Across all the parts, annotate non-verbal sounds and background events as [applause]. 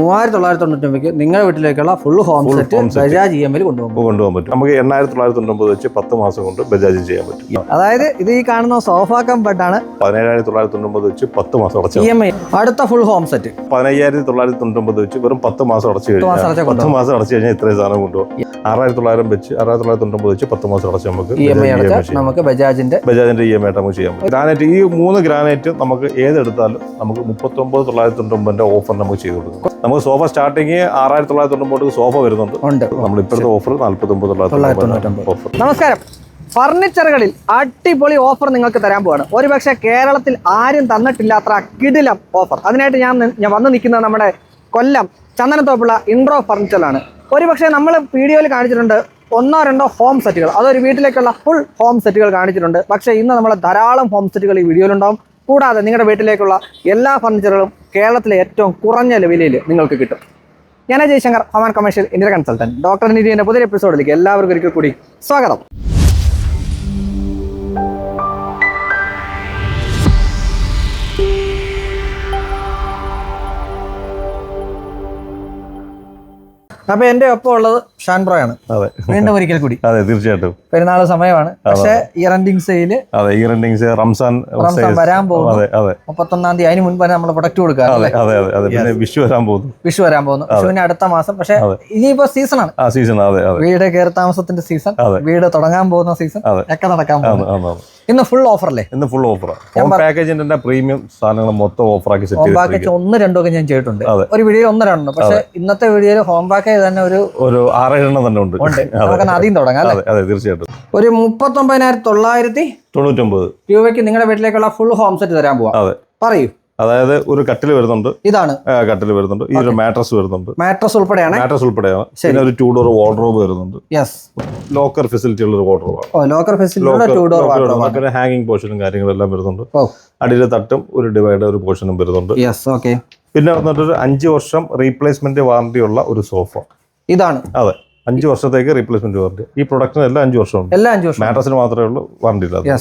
മൂവായിരത്തി തൊള്ളായിരത്തി തൊണ്ണൂറ്റി നിങ്ങളുടെ വീട്ടിലേക്കുള്ള full home set Bajaj E M ഐയിൽ കൊണ്ടുപോകും. കൊണ്ടുപോകാൻ പറ്റും. നമുക്ക് എണ്ണായിരത്തി തൊള്ളായിരത്തി തൊണ്ണൂറ് വെച്ച് പത്ത് മാസം കൊണ്ട് ബജാജ് ചെയ്യാൻ പറ്റും. അതായത് ഇത് ഈ കാണുന്ന സോഫ കംഫർട്ടാണ് പതിനേഴായിരത്തി തൊള്ളായിരത്തി തൊണ്ണൂറ് വെച്ച് പത്ത് മാസം ഇ എം ഐ അടുത്ത ഫുൾ ഹോം സെറ്റ് പതിനയ്യായിരത്തി തൊള്ളായിരത്തി തൊണ്ണൂറ് വെച്ച് വെറും പത്ത് മാസം അടച്ചു പത്ത് മാസം കഴിഞ്ഞാൽ അടച്ചാൽ പത്ത് മാസം അടച്ചു കഴിഞ്ഞാൽ ഇത്രയും സാധനം കൊണ്ടുപോകും. ആറായിരത്തി തൊള്ളായിരം വെച്ച് ആറായിരത്തി തൊള്ളായിരത്തി തൊണ്ണൂറ് വെച്ച് പത്ത് മാസം അടച്ച് നമുക്ക് ഇ എം ഐ ചെയ്യാം. നമുക്ക് ബജാജിന്റെ ബജാജിന്റെ ഇ എം ആയിട്ട് നമുക്ക് പറ്റും. ഗ്രാനൈറ്റ് ഈ മൂന്ന് ഗ്രാനൈറ്റ് നമുക്ക് ഏതെടുത്താലും നമുക്ക് മുപ്പത്തൊമ്പത് തൊള്ളായിരത്തി തൊണ്ണൂറിന്റെ ഓഫർ നമുക്ക് ചെയ്ത് കൊടുക്കും. നമുക്ക് സോഫ സ്റ്റാർട്ടിങ് ആറായിരത്തി തൊള്ളായിരത്തി തൊണ്ണൂറ് സോഫ വരുന്നുണ്ട്. നമ്മൾ ഇപ്പോഴത്തെ ഓഫർ നാല്പത്തി ഒമ്പത്. തൊള്ളായിരത്തി ഓഫർ നമസ്കാരം. ഫർണിച്ചറുകളിൽ അടിപൊളി ഓഫർ നിങ്ങൾക്ക് തരാൻ പോവാണ്. ഒരുപക്ഷെ കേരളത്തിൽ ആരും തന്നിട്ടില്ലാത്ത കിടിലം ഓഫർ അതിനായിട്ട് ഞാൻ ഞാൻ വന്നു നിൽക്കുന്നത് നമ്മുടെ കൊല്ലം ചന്ദനത്തോപ്പുള്ള ഇൻട്രോ ഫർണിച്ചറിലാണ് ഒരുപക്ഷെ നമ്മൾ വീഡിയോയിൽ കാണിച്ചിട്ടുണ്ട് ഒന്നോ രണ്ടോ ഹോം സെറ്റുകൾ അതൊരു വീട്ടിലേക്കുള്ള ഫുൾ ഹോം സെറ്റുകൾ കാണിച്ചിട്ടുണ്ട്. പക്ഷേ ഇന്ന് നമ്മൾ ധാരാളം ഹോം സെറ്റുകൾ ഈ വീഡിയോയിലുണ്ടാവും. കൂടാതെ നിങ്ങളുടെ വീട്ടിലേക്കുള്ള എല്ലാ ഫർണിച്ചറുകളും കേരളത്തിലെ ഏറ്റവും കുറഞ്ഞ വിലയിൽ നിങ്ങൾക്ക് കിട്ടും. ഞാൻ ജയശങ്കർ ഹമാൻ കമേഴ്ഷ്യൽ ഇന്ത്യ കൺസൾട്ടന്റ് ഡോക്ടർ നിധിയുടെ പുതിയ എപ്പിസോഡിലേക്ക് എല്ലാവർക്കും ഒരിക്കൽ കൂടി സ്വാഗതം. അപ്പൊ എന്റെ ഒപ്പം ഉള്ളത് ഷാൻ ബ്രോയാണ് അതെ. വീണ്ടും ഒരിക്കൽ കൂടി. അതെ തീർച്ചയായിട്ടും. പെരുന്നാൾ സമയമാണ്. പക്ഷേ ഇയർ എൻഡിങ് സെയിൽ അതെ ഈ സെയിൽ റംസാൻ റംസാൻ വരാൻ പോകുന്നു. അതെ അതെ. മുപ്പത്തൊന്നാം തീയതി അതിന് മുൻപ് നമ്മൾ പ്രൊഡക്റ്റ് കൊടുക്കുക അതെ അതെ അതെ പിന്നെ വിഷു വരാൻ പോകുന്നു. വിഷു വരാൻ പോകുന്നു. വിഷുവിന്റെ അടുത്ത മാസം. പക്ഷേ. ഇനിയിപ്പോ സീസണാണ് ആ സീസൺ അതെ അതെ. വീട് കയറി താമസത്തിന്റെ സീസൺ വീട് തുടങ്ങാൻ പോകുന്ന സീസൺ. ഒക്കെ നടക്കാൻ പോകുന്നു. ഇന്ന് ഫുൾ ഓഫറല്ലേ ഇന്ന് ഫുൾ ഓഫർ ഹോം പാക്കേജിന്റെ പ്രീമിയം സാധനങ്ങൾ മൊത്തം ഓഫറാക്കി സെറ്റ് ഹോം പാക്കേജ് ഒന്ന് രണ്ടോ ഒക്കെ ഞാൻ ചെയ്തിട്ടുണ്ട്. ഒരു വീഡിയോ ഒന്ന് രണ്ടോ പക്ഷെ ഇന്നത്തെ വീഡിയോയിൽ ഹോം പാക്കേജ് തന്നെ ഒരു ഒരു ആറേഴെണ്ണം തന്നെ ഉണ്ട്. ഉണ്ട്. നമുക്ക് ആദ്യം തുടങ്ങാം അതെ തീർച്ചയായിട്ടും. ഒരു മുപ്പത്തൊമ്പതിനായിരത്തി തൊള്ളായിരത്തി തൊണ്ണൂറ്റൊമ്പത്. രൂപയ്ക്ക് നിങ്ങളുടെ വീട്ടിലേക്കുള്ള ഫുൾ ഹോം സെറ്റ് തരാൻ പോവാം. അതെ. പറയൂ. അതായത് ഒരു കട്ടിൽ വരുന്നുണ്ട്. ഇതാണ്. കട്ടിൽ വരുന്നുണ്ട്. ഈ ഒരു മാട്രസ് വരുന്നുണ്ട്. മാട്രസ് ഉൾപ്പെടെയാണ്. മാട്രസ് ഉൾപ്പെടെയാണ്. പിന്നെ ഒരു ടൂ ഡോർ വാർഡ്രോബ് വരുന്നുണ്ട്. യെസ് ലോക്കർ ഫെസിലിറ്റി ഉള്ള ഒരു wardrobe locker facility two door wardrobe പിന്നെ ഹാങ്ങിങ് പോർഷനും കാര്യങ്ങളെല്ലാം വരുന്നുണ്ട്. അടിയിലെ തട്ടും ഒരു ഡിവൈഡർ ഒരു പോർഷനും വരുന്നുണ്ട്. യെസ് ഓക്കെ പിന്നെ വന്നിട്ട് ഒരു അഞ്ച് വർഷം റീപ്ലേസ്മെന്റ് വാറണ്ടി ഉള്ള ഒരു സോഫ ഇതാണ്. അതെ. അഞ്ച് വർഷത്തേക്ക് റീപ്ലേസ്മെന്റ് വാറണ്ടി ഈ പ്രൊഡക്റ്റിന് എല്ലാം അഞ്ച് വർഷമുണ്ട്. എല്ലാ അഞ്ചു വർഷം. മാട്രസിന് മാത്രമേ ഉള്ളൂ വാറണ്ടി ഇല്ലാതെ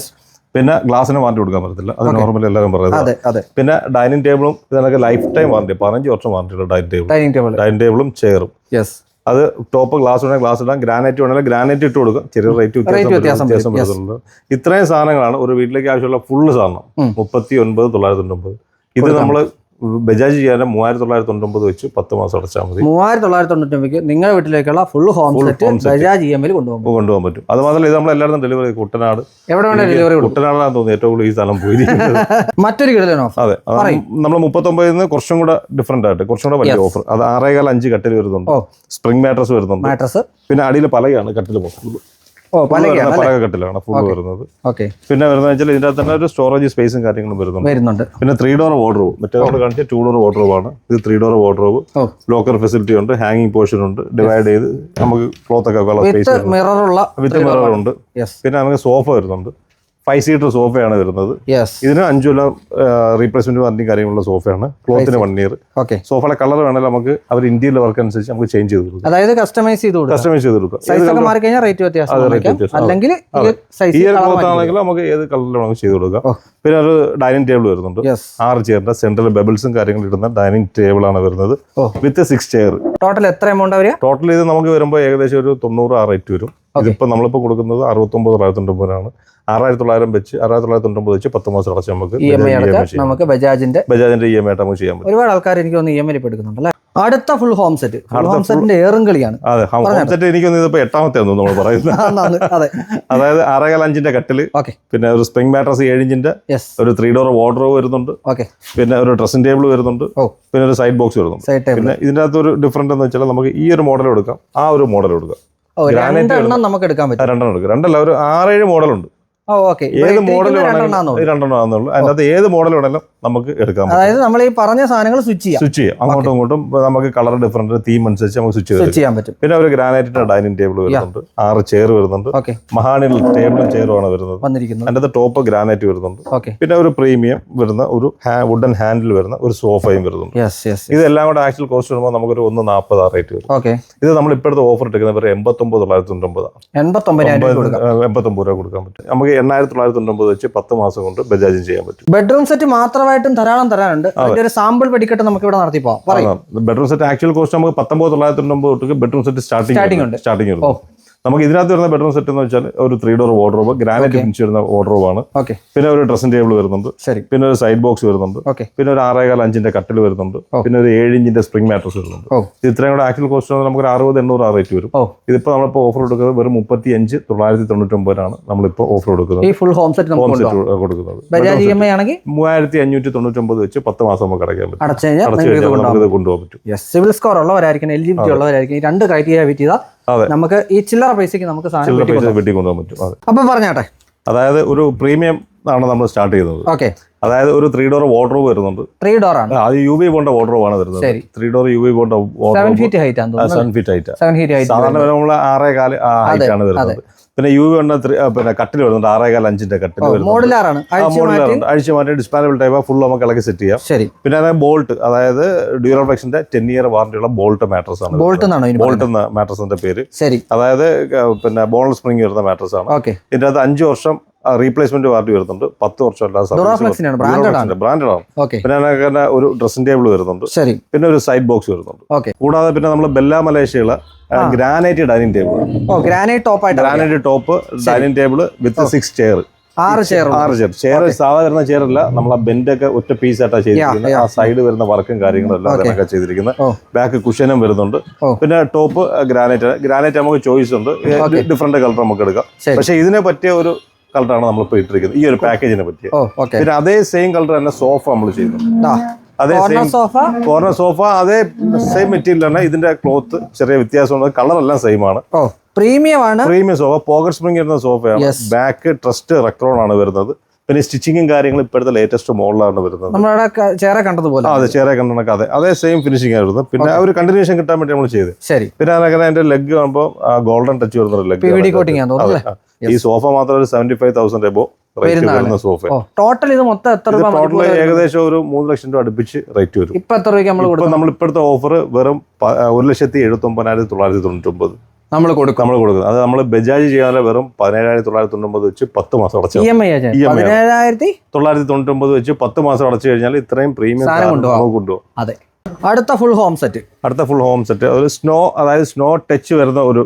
പിന്നെ ഗ്ലാസിന് വാറണ്ടി കൊടുക്കാൻ പറ്റത്തില്ല. അത് നോർമലി എല്ലാവരും പറയുന്നത് പിന്നെ ഡൈനിങ് ടേബിളും ഇതിനൊക്കെ ലൈഫ് ടൈം വാറണ്ടി പതിനഞ്ച് വർഷം warranty dining table dining table dining ടേബിളും ചെയറും യെസ് അത് ടോപ്പ് ഗ്ലാസ് വേണമെങ്കിൽ ഗ്ലാസ് ഇടാം ഗ്രാനൈറ്റ് വേണമെങ്കിൽ ഗ്രാനൈറ്റ് ഇട്ട് കൊടുക്കും. ചെറിയ റേറ്റ് വ്യത്യാസം വരുന്നുണ്ട് ഇത്രയും സാധനങ്ങളാണ് ഒരു വീട്ടിലേക്ക് ആവശ്യമുള്ള ഫുള്ള് സാധനം. മുപ്പത്തി ഒൻപത് തൊള്ളായിരത്തി തൊണ്ണൂറ് ഇത്. നമ്മൾ ബജാജ് ചെയ്യാൻ മൂവായിരത്തി തൊള്ളായിരത്തി തൊണ്ണൂറ് വെച്ച് പത്ത് മാസം അടച്ചാൽ മതി. മൂവായിരത്തി തൊള്ളായിരത്തി തൊണ്ണൂറ്റി നിങ്ങളുടെ വീട്ടിലേക്കുള്ള ഫുൾ ഹോം സെറ്റ് ബജാജ് ഇ കൊണ്ടുപോകും കൊണ്ടുപോകാൻ പറ്റും. അത് മാത്രമല്ല ഇത് നമ്മൾ എല്ലായിടത്തും ഡെലിവറി കുട്ടനാട്. എവിടെ ഡെലിവറി കൊടുക്കും. കുട്ടനാടാണ് തോന്നുന്നു ഏറ്റവും കൂടുതൽ ഈ സ്ഥലം പോയി [laughs] മറ്റൊരു ഓഫർ അതെ. നമ്മൾ മുപ്പത്തൊമ്പതിൽ നിന്ന് കുറച്ചും കൂടെ ഡിഫറെന്റ് ആയിട്ട് കുറച്ചും കൂടെ വലിയ ഓഫർ അത് ആറേകാൽ അഞ്ച് കട്ടിൽ വരുന്നുണ്ട്. സ്പ്രിംഗ് മാട്രസ് വരുന്നുണ്ട്. മാട്രസ് പിന്നെ അടിയിൽ പലയാണ് കട്ടിൽ മൊത്തം ഓ പലകയാണ് അല്ലേ പലക കട്ടിലാണ് ഫുൾ വരുന്നത്. പിന്നെ വരുന്നത് വെച്ചാൽ ഇതിന്റെ തന്നെ ഒരു സ്റ്റോറേജ് സ്പേസും കാര്യങ്ങളും വരുന്നുണ്ട്. വരുന്നുണ്ട്. പിന്നെ ത്രീ ഡോർ വാർഡ്രോബ് മറ്റേ നമ്മൾ കാണിച്ച ടൂ ഡോർ വാർഡ്രോബ് ആണ്. ഇത് three door wardrobe locker facility ഉണ്ട് ഹാങ്ങിങ് പോർഷൻ ഉണ്ട്. ഡിവൈഡ് ചെയ്ത് നമുക്ക് ക്ലോത്ത് ഒക്കെ മിററുള്ള വിത്ത് മിറർ ഉണ്ട്. യെസ് പിന്നെ നമുക്ക് സോഫ വരുന്നുണ്ട്. ഫൈവ് സീറ്റർ സോഫയാണ് വരുന്നത് ഇതിന് അഞ്ചു കൊല്ലം റീപ്ലേസ്മെന്റ് വാറന്റി കാര്യങ്ങളുള്ള സോഫയാണ്. ക്ലോത്തിന് വൺ ഇയർ ഓക്കെ സോഫയുടെ കളർ വേണമെങ്കിൽ നമുക്ക് അവർ ഇന്ത്യയിലെ വർക്ക് അനുസരിച്ച് നമുക്ക് ചേഞ്ച് ചെയ്ത് കൊടുക്കും. അതായത് കസ്റ്റമൈസ് ചെയ്ത് കൊടുക്കും. കസ്റ്റമൈസ് ചെയ്ത് ഒക്കെ മാറി കഴിഞ്ഞാൽ റേറ്റ് വ്യത്യാസം. അല്ലെങ്കിൽ ഈ ഒരു ക്ലോത്ത് ആണെങ്കിൽ നമുക്ക് ഏത് കളറിൽ വേണമെങ്കിൽ ചെയ്ത് കൊടുക്കാം. പിന്നെ ഒരു ഡൈനിങ് ടേബിൾ വരുന്നുണ്ട്. ആറ് ചെയറിന്റെ സെൻട്രൽ ബബിൾസും കാര്യങ്ങളും ഇടുന്ന ഡൈനിങ് ടേബിൾ ആണ് വരുന്നത്. വിത്ത് സിക്സ് ചെയർ ടോട്ടൽ എത്ര എമൗണ്ട് വരിക? ടോട്ടൽ ഇത് നമുക്ക് വരുമ്പോൾ ഏകദേശം ഒരു തൊണ്ണൂറ് ആ റേറ്റ് വരും. ഇതിപ്പോൾ നമ്മളിപ്പോൾ കൊടുക്കുന്നത് അറുപത്തൊമ്പത് തൊള്ളായിരത്തി തൊണ്ണൂറാണ് ആറായിരത്തി തൊള്ളായിരം വെച്ച് ആറായിരത്തി തൊള്ളായിരത്തി തൊണ്ണൂറ് വെച്ച് പത്ത് മാസം അടച്ച് നമുക്ക് അടക്കാം നമുക്ക് ബജാജിന്റെ ബജാജിന്റെ ഇ എം ഐ ആയിട്ട് നമുക്ക് ചെയ്യാൻ പറ്റും. ഒരുപാട് ആൾക്കാർ എനിക്ക് തോന്നുന്നു ഇ എം ഐ എടുക്കുന്നുണ്ട് അല്ലേ? അടുത്ത ഫുൾ ഹോം സെറ്റ് ഹോം സെറ്റിന്റെ ഏറും കളിയാണ്. അതെ ഹോം സെറ്റ് എനിക്കൊന്ന് ഇതിപ്പോ എട്ടാമത്തെ നമ്മൾ പറയുന്നത്. അതെ അതായത് ആറേകാൽ അഞ്ചിന്റെ കട്ടിൽ ഓക്കെ. പിന്നെ ഒരു സ്പ്രിംഗ് മാട്രസ് ഏഴിഞ്ചിന്റെ ഒരു ത്രീ ഡോർ വാർഡ്രോവ് വരുന്നുണ്ട് ഓക്കെ. പിന്നെ ഒരു ഡ്രസ്സിംഗ് ടേബിൾ വരുന്നുണ്ട് പിന്നെ ഒരു സൈഡ് ബോക്സ് വരുന്നുണ്ട്. പിന്നെ ഇതിന്റെ അകത്ത് ഒരു ഡിഫറന്റ് എന്ന് വെച്ചാൽ നമുക്ക് ഈ ഒരു മോഡൽ എടുക്കാം ആ ഒരു മോഡൽ എടുക്കാം. രണ്ടെണ്ണം നമുക്ക് എടുക്കാൻ പറ്റും. രണ്ടെണ്ണം എടുക്കാം. രണ്ടല്ല ഒരു ആറേഴ് മോഡലുണ്ട്. ഏത് മോഡൽ രണ്ടെണ്ണം അകത്ത് ഏത് മോഡൽ വേണമെങ്കിലും നമുക്ക് എടുക്കാൻ അതായത് നമ്മൾ ഈ പറഞ്ഞ സാധനങ്ങൾ സ്വിച്ച് ചെയ്യാം. സ്വിച്ച് ചെയ്യാം. അങ്ങോട്ടും ഇങ്ങോട്ടും നമുക്ക് കളർ ഡിഫറന്റ് തീം അനുസരിച്ച് നമുക്ക് സ്വിച്ച് സ്വിച്ച് ചെയ്യാൻ പറ്റും. പിന്നെ ഒരു ഗ്രാനൈറ്റിന്റെ ഡൈനിങ് ടേബിൾ വരുന്നുണ്ട്. ആറ് ചെയർ വരുന്നുണ്ട്. മഹാനിൽ മഹാണിൽ ടേബിളും ചെയറും ആണ് വരുന്നത്. അതിന്റെ ടോപ്പ് ഗ്രാനൈറ്റ് വരുന്നുണ്ട്. പിന്നെ ഒരു പ്രീമിയം വരുന്ന ഒരു വുഡൻ ഹാൻഡിൽ വരുന്ന ഒരു സോഫയും വരുന്നുണ്ട്. ഇതെല്ലാം കൂടെ ആക്ച്വൽ കോസ്റ്റ് വരുമ്പോൾ നമുക്കൊരു ഒന്ന് നാൽപ്പത് ആ റേറ്റ് വരും. ഇത് നമ്മൾ ഇപ്പോഴത്തെ ഓഫർ എടുക്കുന്നത് ഒരു എൺപത്തൊമ്പത് തൊള്ളായിരത്തി തൊണ്ണൂറ്റൊമ്പത് എൺപത്തൊമ്പത് രൂപ കൊടുക്കാൻ പറ്റും. നമുക്ക് എണ്ണായിരത്തി തൊള്ളായിരത്തി തൊണ്ണൂറ്റൊമ്പത് വെച്ച് പത്ത് മാസം കൊണ്ട് ബജാജിങ് ചെയ്യാൻ പറ്റും. ബെഡ്റൂം സെറ്റ് മാത്രമായിട്ടും ധാരാളം തരാനുണ്ട്. അതിന്റെ ഒരു സാമ്പിൾ വെടിക്കെട്ട് നമുക്ക് ഇവിടെ നടത്തി പോവാം. ബെഡ്റൂം സെറ്റ് ആക്ച്വൽ കോസ്റ്റ് നമുക്ക് പത്തൊമ്പത് തൊള്ളായിരത്തി തൊണ്ണൂറ് തൊട്ട് ബെഡ്റൂം സെറ്റ് സ്റ്റാർട്ടിംഗ് സ്റ്റാർട്ടിംഗ് ഉണ്ട്. സ്റ്റാർട്ടിംഗ് ഉണ്ട് നമുക്ക് ഇതിനകത്ത് വരുന്ന ബെഡ്റൂം സെറ്റ് എന്ന് വെച്ചാൽ ഒരു three door wardrobe granite finish വരുന്ന വാർഡ്രോബ് ആണ്. ഓക്കെ പിന്നെ ഒരു ഡ്രസ്സിംഗ് ടേബിൾ വരുന്നുണ്ട്. ശരി. പിന്നെ ഒരു സൈഡ് ബോക്സ് വരുന്നുണ്ട്. ഓക്കെ പിന്നെ ഒരു ആറേകാൽ അഞ്ചിന്റെ കട്ടിൽ വരുന്നുണ്ട്. പിന്നെ ഒരു ഏഴ് ഇഞ്ചിന്റെ സ്പ്രിംഗ് മാട്രസ് വരുന്നുണ്ട്. ഇത് ഇത്രയും കൂടെ ആക്ച്വൽ കോസ്റ്റ് നമുക്ക് ഒരു അറുപത് എണ്ണൂറ് ആ റേറ്റ് വരും. ഓ ഇതിപ്പോ നമ്മളിപ്പോ ഓഫർ കൊടുക്കുന്നത് വെറും മുപ്പത്തി അഞ്ച് തൊള്ളായിരത്തി തൊണ്ണൂറ്റി ഒമ്പതിനാണ് നമ്മളിപ്പോ ഓഫർ കൊടുക്കുന്നത് ഈ ഫുൾ ഹോം സെറ്റ് നമുക്ക് ഹോം സെറ്റ് കൊടുക്കുന്നത്. മൂവായിരത്തി അഞ്ഞൂറ്റി തൊണ്ണൂറ്റി ഒമ്പത് വെച്ച് പത്ത് മാസം നമുക്ക് അടയ്ക്കാൻ പറ്റും. അടച്ചു കഴിഞ്ഞാൽ ഇത് നമുക്കിത് കൊണ്ടുപോകാൻ പറ്റും. സിവിൽ സ്കോർ ഉള്ളവരായിരിക്കും എലിജിബിലിറ്റി ഉള്ളവരായിരിക്കും. രണ്ട് ക്രൈറ്റീരിയ വെയിറ്റ് ചെയ്താൽ. നമുക്ക് ഈ ചില്ലറ പൈസക്ക് നമുക്ക് സാധനം വീട്ടിൽ വെട്ടി കൊണ്ടുപോകാൻ പറ്റും. അപ്പം പറഞ്ഞാട്ടെ? അതായത് ഒരു പ്രീമിയം ആണ് നമ്മൾ സ്റ്റാർട്ട് ചെയ്യുന്നത് ഓക്കെ. അതായത് ഒരു ത്രീ ഡോർ വാർഡ്രോബ് വരുന്നുണ്ട്. ത്രീ ഡോർ ആണ്. അത് യു വി ബോണ്ട വാർഡ്രോബ് ആണ് വരുന്നത്. ത്രീ ഡോർ യു വി ബോണ്ട സെവൻ ഫീറ്റ് ഹൈറ്റ് ആണ് seven feet height seven feet height സാധാരണ നമ്മൾ ആറേ കാൽ ഹൈറ്റ് ആണ് വരുന്നത്. പിന്നെ യു വി ബോണ്ട പിന്നെ കട്ടിൽ വരുന്നുണ്ട്. ആറേ കാല അഞ്ചിന്റെ കട്ടിൽ വരുന്നുണ്ട്. മോഡുലാറാണ് അഴിച്ചു മാറ്റി. ഡിസ്പാനബിൾ ടൈപ്പ് ഫുൾ നമുക്ക് ഇളക്കി സെറ്റ് ചെയ്യാം. ശരി. പിന്നെ അതായത് ബോൾട്ട് അതായത് ഡ്യൂറോഫ്ലെക്സിന്റെ ടെൻ ഇയർ വാറന്റിയുള്ള ബോൾട്ട് മാട്രസ് ആണ് ബോൾട്ട് ബോൾട്ട് എന്ന മാട്രസിന്റെ പേര്. ശരി. അതായത് പിന്നെ ബോണൽ സ്പ്രിംഗ് വരുന്ന മാട്രസ് ആണ്. ഓക്കെ. ഇതിന്റെ അകത്ത് അഞ്ച് വർഷം റീപ്ലേസ്മെന്റ് വാറന്റി വരുന്നുണ്ട്. പത്ത് വർഷം അല്ലാതെ. ബ്രാൻഡഡ് ആണ്. പിന്നെ ഒരു ഡ്രസ്സിംഗ് ടേബിൾ വരുന്നുണ്ട്. ശരി. പിന്നെ ഒരു സൈഡ് ബോക്സ് വരുന്നുണ്ട്. ഓക്കെ കൂടാതെ പിന്നെ നമ്മൾ ബെല്ല മലേഷ്യയിലെ granite dining table granite top granite top dining table with six chair ആറ് ചെയർ ആറ് ചെയർ ചെയർ സാധാരണ ചെയർ അല്ല. നമ്മൾ ആ ബെൻഡ് ഒക്കെ ഒറ്റ പീസ് ആയിട്ടാണ് ചെയ്തിരിക്കുന്നത്. ആ സൈഡ് വരുന്ന വർക്കും കാര്യങ്ങളും എല്ലാം. അതിനൊക്കെ ചെയ്തിരിക്കുന്നത്. ബാക്ക് കുഷനും വരുന്നുണ്ട്. പിന്നെ ടോപ്പ് ഗ്രാനൈറ്റ് ഗ്രാനൈറ്റ് നമുക്ക് ചോയ്സ് ഉണ്ട്. ഡിഫറെന്റ് കളർ നമുക്ക് എടുക്കാം. പക്ഷെ ഇതിനെ പറ്റിയ ഒരു കളറാണ് നമ്മൾ ഇപ്പോൾ ഇട്ടിരിക്കുന്നത്. ഈ ഒരു പാക്കേജിനെ പറ്റി. പിന്നെ അതേ സെയിം കളർ തന്നെ സോഫ നമ്മൾ ചെയ്യുന്നു. അതേ സെയിം സോഫ കോർണർ സോഫ അതേ സെയിം മെറ്റീരിയൽ ആണ് ഇതിന്റെ ക്ലോത്ത് ചെറിയ വ്യത്യാസമുണ്ട്. കളർ എല്ലാം സെയിം ആണ്. പ്രീമിയം ആണ്. പ്രീമിയം സോഫ പോക്കറ്റ് സ്പ്രിംഗ് വരുന്ന സോഫയാണ് ബാക്ക് ട്രസ്റ്റ് റെക്രോൺ ആണ് വരുന്നത്. പിന്നെ സ്റ്റിച്ചിങ്ങും കാര്യങ്ങളും ഇപ്പോഴത്തെ ലേറ്റസ്റ്റ് മോഡലാണ് വരുന്നത്. നമ്മളവിടെ ചേറെ കണ്ടതുപോലെ. അതെ ചേര കണ്ടണക്ക് അതെ. അതേ സെയിം ഫിനിഷിംഗ് ആയിരുന്നു. പിന്നെ ഒരു കണ്ടിന്യൂഷൻ കിട്ടാൻ വേണ്ടി നമ്മൾ ചെയ്ത്. ശരി. പിന്നെ അതിനകത്ത് അതിന്റെ ലെഗ് കാണുമ്പോൾ ഗോൾഡൻ ടച്ച് വരുന്ന ലെഗ് കോട്ടിംഗ് ഈ സോഫ മാത്രം ഒരു സെവന്റി ഫൈവ് തൗസൻഡ് എബോ. വരുന്ന സോഫ. ടോട്ടൽ ഇത് മൊത്തം എത്ര രൂപ ടോട്ടൽ ഏകദേശം ഒരു മൂന്ന് ലക്ഷം രൂപ അടുപ്പിച്ച് റേറ്റ് വരും. ഇപ്പൊ എത്ര രൂപയ്ക്ക് നമ്മൾ ഇപ്പോഴത്തെ ഓഫർ വെറും ഒരു ലക്ഷത്തി എഴുപത്തി ഒമ്പതിനായിരത്തി തൊള്ളായിരത്തി തൊണ്ണൂറ്റി ഒമ്പത് നമ്മൾ കൊടുക്കും. നമ്മൾ കൊടുക്കും. അത് നമ്മൾ ബജാജ് ചെയ്യാതെ വെറും പതിനേഴായിരത്തി തൊള്ളായിരത്തി തൊണ്ണൂറ്റി വെച്ച് പത്ത് മാസം അടച്ചു EMI. പതിനേഴായിരത്തി? തൊള്ളായിരത്തി തൊണ്ണൂറ്റി ഒമ്പത് വെച്ച് പത്ത് മാസം അടച്ചു കഴിഞ്ഞാൽ ഇത്രയും പ്രീമിയം. കൊണ്ടുപോകും അതെ. അടുത്ത ഫുൾ ഹോം സെറ്റ് അടുത്ത ഫുൾ ഹോം സെറ്റ് അതൊരു സ്നോ അതായത് സ്നോ ടച്ച് വരുന്ന ഒരു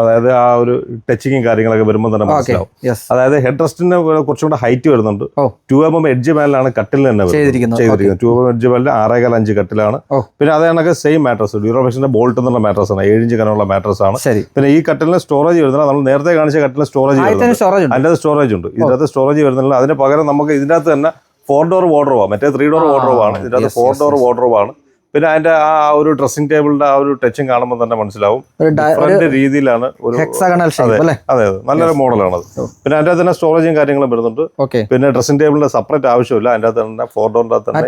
അതായത് ആ ഒരു ടച്ചിങ്ങും കാര്യങ്ങളൊക്കെ വരുമ്പോൾ തന്നെ മനസ്സിലാവും. അതായത് ഹെഡ് റെസ്റ്റിന് കുറച്ചും കൂടെ ഹൈറ്റ് വരുന്നുണ്ട്. ടു എം എം എഡ്ജ് മേലാണ് കട്ടിൽ തന്നെ വരുന്നത്. ചെയ്തിരിക്കുന്നത്. ടു എം എം എഡ്ജ് മേലിൽ ആറേകാൽ അഞ്ച് കട്ടിലാണ്. പിന്നെ അതേ കണക്ക് സെയിം മാട്രസ് ഡ്യൂറോഫിക്സിന്റെ ബോൾട്ട് എന്നുള്ള മാട്രസ് ആണ്. ഏഴ് ഇഞ്ച് കനമുള്ള മാട്രസ് ആണ്. പിന്നെ ഈ കട്ടിലിന് സ്റ്റോറേജ് വരുന്നില്ല. നമ്മൾ നേരത്തെ കാണിച്ച കട്ടിലിന് സ്റ്റോറേജ് അതിന്റെ സ്റ്റോറേജ് ഉണ്ട്. ഇതിനകത്ത് സ്റ്റോറേജ് വരുന്നില്ല. അതിന് പകരം നമുക്ക് ഇതിനകത്ത് തന്നെ ഫോർ ഡോർ വാർഡ്രോബാണ് മറ്റേ ത്രീ ഡോർ വാർഡ്രോബാണ് ഇതിന്റെ അകത്ത് ഫോർ ഡോർ. വാർഡ്രോബാണ് പിന്നെ അതിന്റെ ആ ഒരു ഡ്രസ്സിംഗ് ടേബിളിന്റെ ആ ഒരു ടച്ചും കാണുമ്പോൾ തന്നെ മനസ്സിലാവും. രീതിയിലാണ് ഒരു അതെ അതെ നല്ലൊരു മോഡലാണ് അത് പിന്നെ അതിന്റെ അകത്ത് തന്നെ സ്റ്റോറേജും കാര്യങ്ങളും വരുന്നുണ്ട്. ഓക്കെ പിന്നെ ഡ്രസ്സിംഗ് ടേബിളിന്റെ സെപ്പറേറ്റ് ആവശ്യമില്ല. അതിന്റെ അകത്ത് തന്നെ ഫോർ ഡോറിന്റെ തന്നെ.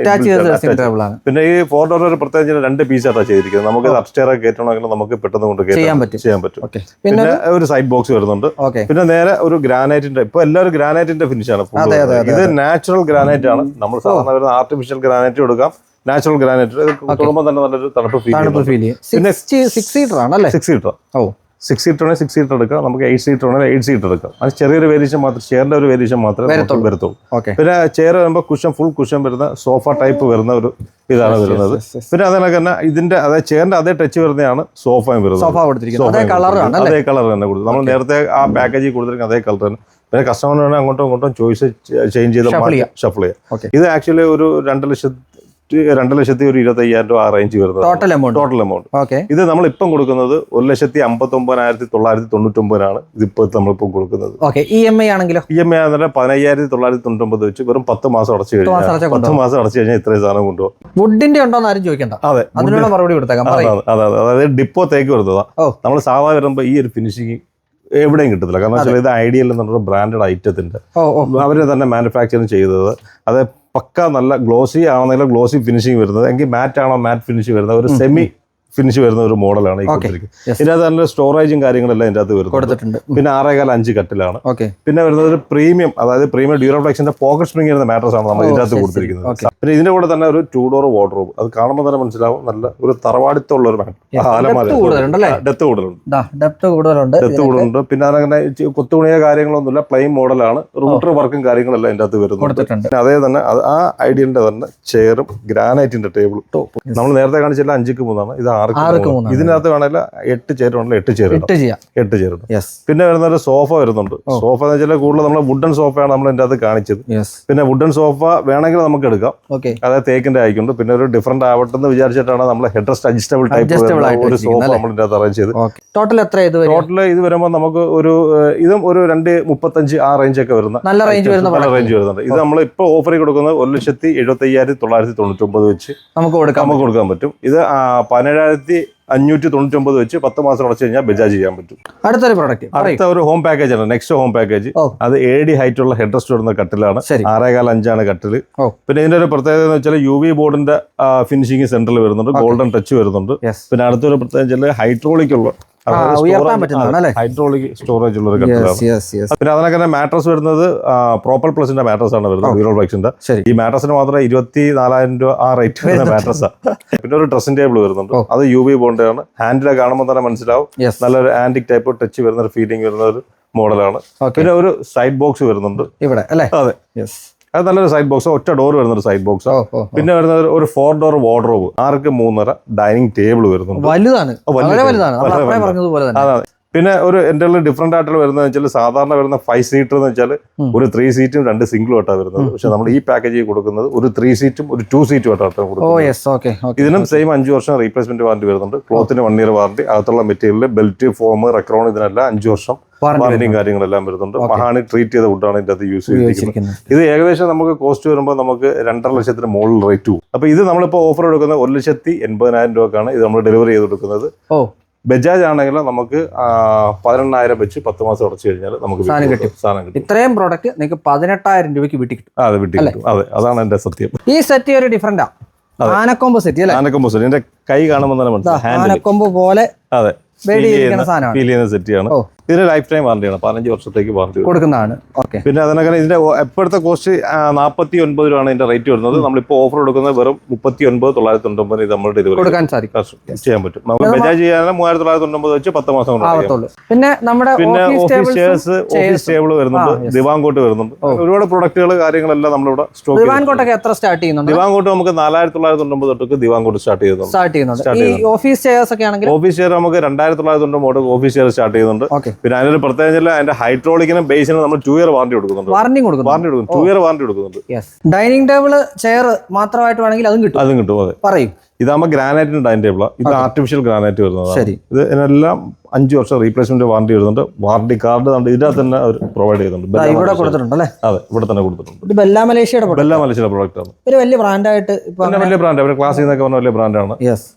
പിന്നെ ഈ ഫോർ ഡോർ ഒരു പ്രത്യേകിച്ച് രണ്ട് പീസായിട്ടാണ് ചെയ്തിരിക്കുന്നത്. നമുക്ക് അപ്സ്റ്റെയർ ഒക്കെ കയറ്റണമെങ്കിൽ നമുക്ക് പെട്ടെന്ന് കൊണ്ട് ചെയ്യാൻ പറ്റും. പിന്നെ ഒരു സൈഡ് ബോക്സ് വരുന്നുണ്ട്. പിന്നെ നേരെ ഒരു ഗ്രാനൈറ്റിന്റെ ഇപ്പൊ എല്ലാവരും ഗ്രാനൈറ്റിന്റെ ഫിനിഷ് ആണ് അതെ, അതെ, ഇത് നാച്ചുറൽ ഗ്രാനൈറ്റ് ആണ്. നമ്മൾ സാധാരണ വരുന്ന ആർട്ടിഫിഷ്യൽ ഗ്രാനൈറ്റ് കൊടുക്കാം നാച്ചുറൽ ഗ്രാനൈറ്റ്. തുടങ്ങുമ്പോൾ തന്നെ നല്ലൊരു തണുപ്പ് ഫീൽ തണുപ്പ് ഫീൽ ചെയ്യും. സിക്സ് സീറ്റർ ആണല്ലേ സിക്സ് സീറ്റർ ഓ. സിക്സ് സീറ്റർ ആണെങ്കിൽ സിക്സ് സീറ്റർ എടുക്കാം. നമുക്ക് എയ്റ്റ് സീറ്റർ ആണെങ്കിൽ എയ്റ്റ് സീറ്റർ എടുക്കാം. അത് ചെറിയൊരു വേരിയേഷൻ മാത്രം ചെയറിന്റെ ഒരു വേരിയേഷൻ മാത്രമേ വരത്തുള്ളൂ. പിന്നെ ചെയർ വരുമ്പോൾ കുഷൻ ഫുൾ കുഷൻ വരുന്ന സോഫ ടൈപ്പ് വരുന്ന ഒരു ഇതാണ് വരുന്നത്. പിന്നെ അതിനൊക്കെ തന്നെ ഇതിന്റെ അതായത് ചെയറിന്റെ അതേ ടച്ച് വരുന്നതാണ് സോഫയും വരുന്നത്. സോഫ കൊടുത്തിരിക്കുന്നത്. അതേ കളർ അതേ തന്നെ കൊടുത്തു നമ്മൾ നേരത്തെ ആ പാക്കേജിൽ കൊടുത്തിരിക്കുന്ന അതേ കളർ തന്നെ. പിന്നെ കസ്റ്റമറിന് വേണമെങ്കിൽ അങ്ങോട്ടും ഇങ്ങോട്ടും ചോയ്സ് ചേഞ്ച് ചെയ്ത്. ഷഫിൾ ചെയ്യാം. ഇത് ആക്ച്വലി ഒരു രണ്ട് ലക്ഷത്തി രണ്ട് ലക്ഷത്തി ഒരു ഇരുപത്തി അയ്യായിരം രൂപ ആ റേഞ്ച് വരുന്നത്. Total amount total amount okay ഇത് നമ്മൾ ഇപ്പം കൊടുക്കുന്നത് ഒരു ലക്ഷത്തി അമ്പത്തി ഒമ്പതിനായിരത്തി തൊള്ളായിരത്തി തൊണ്ണൂറ്റി ഒമ്പതിനാണ് ഇതിപ്പോൾ നമ്മളിപ്പോൾ കൊടുക്കുന്നത്. ഓക്കെ ഇ എം ഐ ആണെങ്കിലോ? ഇ എം ഐ ആണെന്ന് പതിനയ്യായിരത്തി തൊള്ളായിരത്തി തൊണ്ണൂറ്റി ഒമ്പത് വെച്ച് വെറും പത്ത് മാസം അടച്ചു കഴിഞ്ഞാൽ പത്ത് മാസം അടച്ചു കഴിഞ്ഞാൽ ഇത്രയും സാധനം കൊണ്ടുപോകും വുഡിന്റെ ഉണ്ടോ എന്ന് ആരും ചോദിക്കണ്ട. അതെ. അതിനുള്ള മറുപടി കൊടുത്തേക്കാം. അതെ അതായത് ഡിപ്പോ തേക്ക് വരുന്നതാ. നമ്മൾ സാധാ വരുമ്പോൾ ഈ ഒരു ഫിനിഷിങ് എവിടെയും കിട്ടത്തില്ല. കാരണം വെച്ചാൽ ഇത് ഐഡിയൽ എന്നുള്ള ബ്രാൻഡഡ് ഐറ്റത്തിന്റെ അവർ തന്നെ മാനുഫാക്ചറിങ് ചെയ്തത് അത് പക്ക നല്ല ഗ്ലോസി ആണെന്നെങ്കിൽ ഗ്ലോസി ഫിനിഷിംഗ് വരുന്നത്. എങ്കിൽ മാറ്റ് ആണോ മാറ്റ് ഫിനിഷ് വരുന്നത്? ഒരു സെമി ഫിനിഷ് വരുന്ന ഒരു മോഡലാണ് ഈ. കൊടുത്തിരിക്കുന്നത്. ഇതിനകത്ത് നല്ല സ്റ്റോറേജും കാര്യങ്ങളെല്ലാം ഇതിന്റെ അകത്ത് വരുന്നത് കൊടുത്തിട്ടുണ്ട് പിന്നെ ആറേകാൽ അഞ്ച് കട്ടിലാണ് പിന്നെ വരുന്നത് ഒരു പ്രീമിയം അതായത് പ്രീമിയം ഡ്യൂറോഫ്ലെക്സിന്റെ പോക്കറ്റ് സ്പ്രിംഗ് വരുന്ന മാട്രസ് ആണ് നമ്മൾ ഇതിനകത്ത് കൊടുത്തിരിക്കുന്നത്. പിന്നെ ഇതിന്റെ കൂടെ തന്നെ ഒരു ടൂ ഡോർ വാർഡ്രോബ് അത് കാണുമ്പോൾ തന്നെ മനസ്സിലാവും നല്ല ഒരു തറവാടിത്തമുള്ള ഒരു? ഡെത്ത് കൂടുതലുണ്ട്. ഡെപ്ത് കൂടുതലുണ്ട് ഡെപ്ത് കൂടുതലുണ്ട്. പിന്നെ അതങ്ങനെ കൊത്തുപണിയ കാര്യങ്ങളൊന്നും കാര്യങ്ങളൊന്നുമില്ല പ്ലെയിൻ മോഡലാണ് റൂട്ടർ വർക്കും കാര്യങ്ങളെല്ലാം അതിന്റെ അകത്ത് വരുന്നുണ്ട് പിന്നെ അതേ തന്നെ ആ ഐഡിയന്റെ തന്നെ ചെയറും ഗ്രാനൈറ്റിന്റെ ടേബിളും നമ്മൾ നേരത്തെ കാണിച്ചില്ല അഞ്ചിക്ക് മൂന്നാണ്. ഇത് ആർക്ക് മൂന്നാണ്. ഇതിനകത്ത് വേണമെങ്കിൽ എട്ട് ചെയർ വേണമെങ്കിൽ എട്ട് ചെയർ എട്ട് ചെയർ പിന്നെ വരുന്ന ഒരു സോഫ വരുന്നുണ്ട്. സോഫ എന്ന് വെച്ചാൽ കൂടുതൽ നമ്മൾ വുഡൻ സോഫയാണ് നമ്മൾ ഇതിന്റെ അകത്ത് കാണിച്ചത് പിന്നെ വുഡൻ സോഫ വേണമെങ്കിൽ നമുക്ക് എടുക്കാം. ഓക്കെ അതായത് തേക്കിന്റെ ആയിക്കൊണ്ട്. പിന്നെ ഒരു ഡിഫറെന്റ് ആവട്ടെന്ന് വിചാരിച്ചിട്ടാണ് നമ്മൾ ഹെഡ് റെസ്റ്റ് അഡ്ജസ്റ്റബിൾ ടൈപ്പ് ഒരു സോഫ നമ്മൾ ഇതിന്റെ അകത്ത് അറേഞ്ച് ചെയ്ത്. ടോട്ടൽ എത്ര ഇത് ടോട്ടൽ ഇത് വരുമ്പോൾ നമുക്ക് ഒരു ഇതും ഒരു രണ്ട് മുപ്പത്തഞ്ച് ആ റേഞ്ച് ഒക്കെ വരുന്ന നല്ല റേഞ്ച് വരുന്ന നല്ല റേഞ്ച് വരുന്നുണ്ട്. ഇത് നമ്മൾ ഇപ്പോൾ ഓഫറിൽ കൊടുക്കുന്നത് ഒരു ലക്ഷത്തി എഴുപത്തി അയ്യായിരത്തി തൊള്ളായിരത്തി തൊണ്ണൂറ്റി ഒമ്പത് വെച്ച് നമുക്ക് കൊടുക്കാം. നമുക്ക് കൊടുക്കാൻ പറ്റും. ഇത് പതിനേഴായിരത്തി അഞ്ഞൂറ്റി തൊണ്ണൂറ്റി ഒമ്പത് വെച്ച് പത്ത് മാസം അടച്ചു കഴിഞ്ഞാൽ ബജാജ് ചെയ്യാൻ പറ്റും. അടുത്തൊരു പ്രോഡക്റ്റ് അടുത്ത ഒരു ഹോം പാക്കേജ് ആണ് നെക്സ്റ്റ് ഹോം പാക്കേജ് അത് ഏഴ് ഹൈറ്റ് ഉള്ള ഹെഡ് റെസ്റ്റ് വരുന്ന കട്ടിലാണ്. ആറേകാൽ അഞ്ചാണ് കട്ടിൽ പിന്നെ ഇതിന്റെ ഒരു പ്രത്യേകത എന്ന് വെച്ചാൽ യു വി ബോർഡിന്റെ ഫിനിഷിംഗ് സെന്ററിൽ വരുന്നുണ്ട് ഗോൾഡൻ ടച്ച് വരുന്നുണ്ട്. പിന്നെ അടുത്തൊരു പ്രത്യേകത വെച്ചാൽ ഹൈഡ്രോളിക് ഉള്ള ഉയർത്താൻ പറ്റുന്നതാണ് അല്ലേ? ഹൈഡ്രോളിക് സ്റ്റോറേജ് ഉള്ള ഒരു പിന്നെ അതിനൊക്കെ തന്നെ മാട്രസ് വരുന്നത് പ്രോപ്പർ പ്ലസിന്റെ മാട്രസ് ആണ് വരുന്നത് ഹീറോ ബൈക്സിന്റെ ഈ മാട്രസിന് മാത്രം ഇരുപത്തി നാലായിരം രൂപ ആ റേറ്റ് വരുന്ന മാട്രസ് [laughs] പിന്നെ ഒരു ഡ്രസ്സിംഗ് ടേബിൾ വരുന്നുണ്ട്. അത് യു വി ബോണ്ടാണ് ഹാൻഡിലെ കാണുമ്പോൾ തന്നെ മനസ്സിലാവും. നല്ലൊരു ആന്റിക് ടൈപ്പ് ടച്ച് വരുന്ന ഒരു ഫീലിംഗ് വരുന്ന ഒരു മോഡലാണ് പിന്നെ ഒരു സൈഡ് ബോക്സ് വരുന്നുണ്ട്. ഇവിടെ അല്ലേ? അതെ. യെസ് അത് നല്ലൊരു സൈഡ് ബോക്സ് ഒറ്റ ഡോർ വരുന്ന ഒരു സൈഡ് ബോക്സ് പിന്നെ വരുന്ന ഒരു- ഫോർ ഡോർ വാർഡ്രോബ് ആർക്ക് മൂന്നര ഡൈനിങ് ടേബിൾ വരുന്നുണ്ട്. വലുതാണ്. പിന്നെ ഒരു എന്റെ ഡിഫറെന്റ് ആയിട്ടുള്ള വരുന്നത് വെച്ചാൽ സാധാരണ വരുന്ന ഫൈവ് സീറ്റർ എന്ന് വെച്ചാൽ ഒരു ത്രീ സീറ്റും രണ്ട് സിംഗിൾ ആയിട്ടാണ് വരുന്നത്. പക്ഷെ നമ്മൾ ഈ പാക്കേജിൽ കൊടുക്കുന്നത് ഒരു ത്രീ സീറ്റും ഒരു ടു സീറ്റും ആയിട്ടാണ് ഓ കൊടുക്കുന്നത് ഇതിനും സെയിം അഞ്ച് വർഷം റീപ്ലേസ്മെന്റ് വാറണ്ടി വരുന്നുണ്ട്. ക്ലോത്തിന് വൺ ഇയർ വാറണ്ടി അകത്തുള്ള മെറ്റീരിയൽ ബെൽറ്റ് ഫോം റെക്രോൺ ഇതിനെല്ലാം അഞ്ച് വർഷം വാറണ്ടിയും കാര്യങ്ങളെല്ലാം വരുന്നുണ്ട്. മഹാണി ട്രീറ്റ് ചെയ്ത വുഡാണ് ഇതിന്റെ അകത്ത് യൂസ് ചെയ്തിരിക്കുന്നത്. ഇത് ഏകദേശം നമുക്ക് കോസ്റ്റ് വരുമ്പോൾ നമുക്ക് രണ്ടര ലക്ഷത്തിന് മുകളിൽ റേറ്റ് പോകും അപ്പൊ ഇത് നമ്മളിപ്പോൾ ഓഫർ കൊടുക്കുന്നത് ഒരു ലക്ഷത്തി എൺപതിനായിരം രൂപക്കാണ് ഇത് നമ്മൾ ഡെലിവറി ചെയ്ത് കൊടുക്കുന്നത്. ഓ. ബജാജ് ആണെങ്കിൽ നമുക്ക് പതിനെണ്ണായിരം വെച്ച് പത്ത് മാസം അടച്ചു കഴിഞ്ഞാൽ നമുക്ക് സാധനം കിട്ടും. സാധനം കിട്ടും. ഇത്രയും പ്രോഡക്റ്റ് നിങ്ങൾക്ക് പതിനെട്ടായിരം രൂപയ്ക്ക് വീട്ടിൽ കിട്ടും. അതെ വീട്ടിൽ കിട്ടും. അതെ അതാണ് എന്റെ സത്യം. ഈ സെറ്റ് ഒരു ഡിഫറെന്റാ ആനക്കൊമ്പ് സെറ്റ് അല്ലേ? ആനക്കൊമ്പ് സെറ്റ് എന്റെ കൈ കാണുമ്പോൾ തന്നെ മനസ്സിലാവും. ഹാൻഡിൽ ആനക്കൊമ്പ് പോലെ അതെ. ഫീൽ ചെയ്യുന്ന സെറ്റിയാണ്. ഇതിന് ലൈഫ് ടൈം വാറണ്ടിയാണ് പതിനഞ്ച് വർഷത്തേക്ക് വാറണ്ടി കൊടുക്കുന്നതാണ്. ഓക്കെ പിന്നെ അതിനകത്ത് ഇതിന്റെ എപ്പോഴത്തെ കോസ്റ്റ് നാൽപ്പത്തി ഒൻപത് രൂപയാണ് ഇതിന്റെ റേറ്റ് വരുന്നത്. നമ്മളിപ്പോൾ ഓഫർ കൊടുക്കുന്നത് വെറും മുപ്പത്തി ഒൻപത് തൊള്ളായിരത്തി തൊണ്ണൂറ്റൊമ്പത് ഇത് നമ്മൾ ഡെലിവറി കൊടുക്കാൻ സാധിക്കും. ചെയ്യാൻ പറ്റും. നമുക്ക് ബജാജ് ചെയ്യാൻ മൂവായിരത്തി തൊള്ളായിരത്തി ഒൻപത് വെച്ച് പത്ത് മാസം കൊണ്ട് പിന്നെ നമ്മുടെ പിന്നെ office office chairs office table diwan cot. Diwan cot വരുന്നുണ്ട്. ഒരുപാട് പ്രൊഡക്റ്റുകൾ കാര്യങ്ങളെല്ലാം നമ്മളിവിടെ സ്റ്റോക്ക് ദിവാങ്കോട്ടൊക്കെ എത്ര സ്റ്റാർട്ട് ചെയ്യുന്നുണ്ട്? ദിവാങ്കോട്ട് നമുക്ക് നാലായിരത്തി തൊള്ളായിരത്തി ഒൻപത് തൊട്ടൊക്കെ ദിവാങ്കോട്ട് സ്റ്റാർട്ട് ചെയ്യുന്നുണ്ട്. സ്റ്റാർട്ട് ചെയ്യുന്നുണ്ട്. ഓഫീസ് ചെയർസ് ഒക്കെ ആണെങ്കിൽ ഓഫീസ് ചെയർ നമുക്ക് രണ്ടായിരത്തി തൊള്ളായിരത്തി ഒൻപത് ഓഫീസ് ചെയർ സ്റ്റാർട്ട് ചെയ്യുന്നുണ്ട്. ഓക്കെ പിന്നെ അതിനൊരു പ്രത്യേകത വെച്ചാൽ അതിന്റെ ഹൈഡ്രോളിക്കിനും ബേസിനും നമ്മൾ ടു ഇയർ വാറണ്ടി കൊടുക്കുന്നുണ്ട്. വാറന്റി കൊടുക്കുന്നു വാറണ്ടി കൊടുക്കുന്നു. ടു ഇയർ വാറണ്ടി കൊടുക്കുന്നുണ്ട്. ഡൈനിങ് ടേബിൾ ചെയർ മാത്രമായിട്ട് വേണമെങ്കിൽ അതും കിട്ടും. അതും കിട്ടും അതെ. പറയും. ഇതാകുമ്പോൾ ഗ്രാനൈറ്റിന്റെ ഡൈനിങ് ടേബിൾ ഇത് ആർട്ടിഫിഷ്യൽ ഗ്രാനൈറ്റ് വരുന്നതാണ്. ശരി. ഇത് ഇതിനെല്ലാം അഞ്ച് വർഷം റീപ്ലേസ്മെന്റ് വാറണ്ടി വരുന്നുണ്ട്. വാറണ്ടി കാർഡ് ഇതിനകത്ത് തന്നെ അവർ പ്രൊവൈഡ് ചെയ്യുന്നുണ്ട്. ഇവിടെ കൊടുത്തിട്ടുണ്ട് അല്ലേ? അതെ ഇവിടെ തന്നെ കൊടുത്തിട്ടുണ്ട്. ബെല്ല മലേഷ്യയുടെ. ബെല്ല മലേഷ്യയുടെ പ്രോഡക്റ്റ് ആണ്. ഒരു വലിയ ബ്രാൻഡായിട്ട് വലിയ ബ്രാൻഡ് അവരുടെ ക്ലാസ് എന്നൊക്കെ പറഞ്ഞ വലിയ ബ്രാൻഡാണ് യെസ്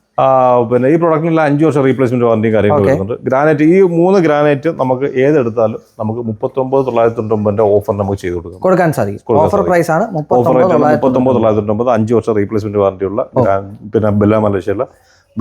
പിന്നെ ഈ പ്രൊഡക്റ്റിനുള്ള അഞ്ച് വർഷം റീപ്ലേസ്മെന്റ് വാറണ്ടിയും കാര്യങ്ങളും. വരുന്നുണ്ട്. ഗ്രാനൈറ്റ് ഈ മൂന്ന് ഗ്രാനൈറ്റ് നമുക്ക് ഏതെടുത്താലും നമുക്ക് മുപ്പത്തൊമ്പത് തൊള്ളായിരത്തി തൊണ്ണൂറ്റൊമ്പതിന്റെ ഓഫർ നമുക്ക് ചെയ്ത് കൊടുക്കാം. കൊടുക്കാൻ സാധിക്കും. ഓഫർ പ്രൈസ് ആണ് മുപ്പത്തൊമ്പത് തൊള്ളായിരത്തി തൊണ്ണൂറ്റൊമ്പത് അഞ്ച് വർഷം റീപ്ലേസ്മെന്റ് വാറന്റി ഉള്ള പിന്നെ ബെല്ല മലേഷ്യയിലെ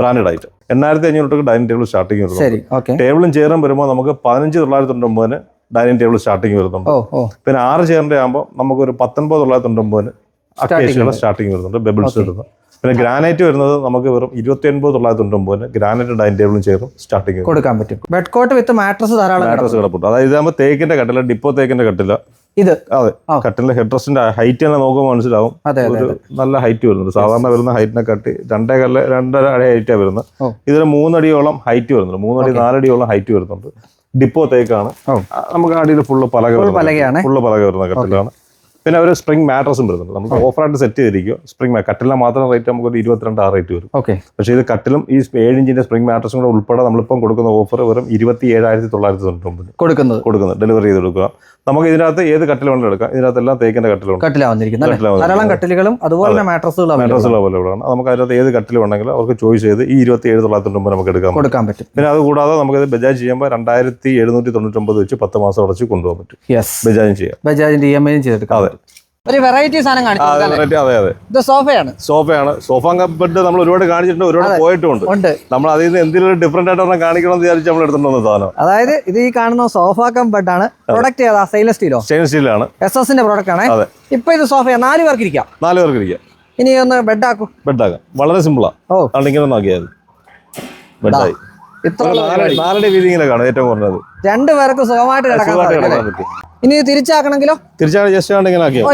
ബ്രാൻഡഡ് ആയിട്ട് എണ്ണായിരത്തി അഞ്ഞൂറ് തൊട്ട് ഡൈനിങ് ടേബിൾ സ്റ്റാർട്ടിങ് വരുന്നുണ്ട്. ടേബിളും ചെയറും വരുമ്പോൾ നമുക്ക് പതിനഞ്ച് തൊള്ളായിരത്തി തൊണ്ണൂറ്റൊമ്പതിന് ഡൈനിങ് ടേബിൾ സ്റ്റാർട്ടിങ് വരുന്നുണ്ട്. ഓ ഓ പിന്നെ ആറ് ചെയറിന്റെ ആകുമ്പോൾ നമുക്ക് ഒരു പത്തൊൻപത് തൊള്ളായിരത്തി തൊണ്ണൂറ്റൊമ്പതിന് അക്കേഷ്യയുടെ സ്റ്റാർട്ടിങ് വരുന്നുണ്ട്. ബെബിൾസ് വരുന്നത് പിന്നെ ഗ്രാനൈറ്റ് വരുന്നത് നമുക്ക് വെറും ഇരുപത്തി ഒൻപത് തൊള്ളായിരത്തി തൊണ്ണൂറ്റൊമ്പതിന് ഗ്രാനൈറ്റ് ഡൈനിങ് ടേബിളും ചെയറും സ്റ്റാർട്ടിങ് കൊടുക്കാൻ പറ്റും. ബെഡ് കോട്ട് വിത്ത് മാട്രസ് ധാരാളം മാട്രസ് കിടപ്പുണ്ട്. അതായത് ഇതാകുമ്പോൾ തേക്കിന്റെ കട്ടില ഡിപ്പോ തേക്കിന്റെ കട്ടില. ഇത്? അതെ. കട്ടിലെ കട്ടിലിന്റെ ഹെഡ് റെസ്റ്റിന്റെ ഹൈറ്റ് തന്നെ നോക്കുമ്പോൾ മനസ്സിലാവും. ഒരു നല്ല ഹൈറ്റ് വരുന്നുണ്ട്. സാധാരണ വരുന്ന ഹൈറ്റിനെ കട്ടി രണ്ടേ കല്ല് രണ്ടര അടി ഹൈറ്റാണ് വരുന്നത്. ഇതിന് മൂന്നടിയോളം ഹൈറ്റ് വരുന്നുണ്ട്. മൂന്നടി നാലടിയോളം ഹൈറ്റ് വരുന്നുണ്ട്. ഡിപ്പോ തേക്കാണ്. നമുക്ക് അടിയിൽ ഫുള്ള് പലക. ഫുള്ള് പലക വരുന്ന കട്ടിലാണ്. പിന്നെ ഒരു സ്പ്രിംഗ് മാട്രസും വരുന്നുണ്ട്. നമുക്ക് ഓഫറായിട്ട് സെറ്റ് ചെയ്തിരിക്കും. സ്പ്രിംഗ് കട്ടിലിന് മാത്രം റേറ്റ് നമുക്ക് ഒരു ഇരുപത്തിരണ്ട് ആ റേറ്റ് വരും. ഓക്കെ പക്ഷേ ഇത് കട്ടിലും ഈ ഏഴ് ഇഞ്ചിന്റെ സ്പ്രിംഗ് മാട്രസും കൂടെ ഉൾപ്പെടെ നമ്മളിപ്പം കൊടുക്കുന്ന ഓഫർ വെറും ഇരുപത്തി ഏഴായിരത്തി തൊള്ളായിരത്തി തൊണ്ണൂറ്റൊമ്പത് കൊടുക്കുന്നത്. കൊടുക്കുന്നത്. ഡെലിവറി ചെയ്ത് കൊടുക്കുക നമുക്ക് ഇതിനകത്ത് ഏത് കട്ടിൽ വേണമെങ്കിലും എടുക്കാം. ഇതിനകത്ത് എല്ലാം തേക്കിന്റെ കട്ടിലുണ്ട്. കട്ടിലാ കട്ടിലാ ധാരാളം കട്ടിലുകളും അതുപോലെ മാട്രസുകളും മാട്രസുകൾ അവൈലബിൾ ആണ് നമുക്ക് അതിനകത്ത് ഏത് കട്ടിൽ വേണമെങ്കിലും അവർക്ക് ചോയ്സ് ചെയ്ത് ഈ ഇരുപത്തി ഏഴ് തൊള്ളായിരത്തി തൊണ്ണൂറ് നമുക്ക് എടുക്കാം. കൊടുക്കാൻ പറ്റും. പിന്നെ അത് കൂടാതെ നമുക്ക് ഇത് ബജാജ് ചെയ്യുമ്പോൾ രണ്ടായിരത്തി എഴുന്നൂറ്റി തൊണ്ണൂറ്റൊമ്പത് വെച്ച് പത്ത് മാസം അടച്ച് കൊണ്ടുപോകാൻ പറ്റും. ബജാജും ചെയ്യാം. ബജാജിന്റെ ഇ എം ഐ ചെയ്തെടുക്കാം. അതെ. ഒരു വെറൈറ്റി സാധനം കാണിച്ചു അതെ അതെ, ഇത് സോഫയാണ്. സോഫയാണ്. സോഫ ബെഡ് നമ്മൾ ഒരുപാട് കാണിച്ചിട്ടുണ്ട് ഒരുപാട് പോയിട്ടുണ്ട്. നമ്മൾ അതിൽ നിന്ന് എന്തെങ്കിലും ഡിഫറെന്റ് ആയിട്ട് ഒരെണ്ണം കാണിക്കണം എന്ന് വിചാരിച്ച് നമ്മൾ എടുത്തിട്ടുണ്ട് സാധനം അതായത് ഇത് ഈ കാണുന്ന സോഫ കം ആണ് പ്രൊഡക്റ്റ് ഏതാ? സ്റ്റൈലസ് സ്റ്റീലോ സ്റ്റൈലസ് സ്റ്റീലാണ് എസ് എസിന്റെ പ്രൊഡക്റ്റ് ആണ്. അതെ. ഇപ്പൊ ഇത് സോഫ നാല് പേർക്ക് ഇരിക്കാം. നാല് പേർക്ക് ഇരിക്കാം. ഇനി ഒന്ന് ബെഡ് ആക്കും. ബെഡ് ആക്കാം. വളരെ സിമ്പിളാ ഇങ്ങനെ മതി. ബെഡായി നാലടി വീതി ഇങ്ങനെ കാണും ഏറ്റവും കുറഞ്ഞത്. രണ്ടു പേർക്ക് സുഖമായിട്ട് കിടക്കാൻ? പറ്റും. ഇനി തിരിച്ചാക്കണമെങ്കിലോ? തിരിച്ചാണ് ജസ്റ്റ്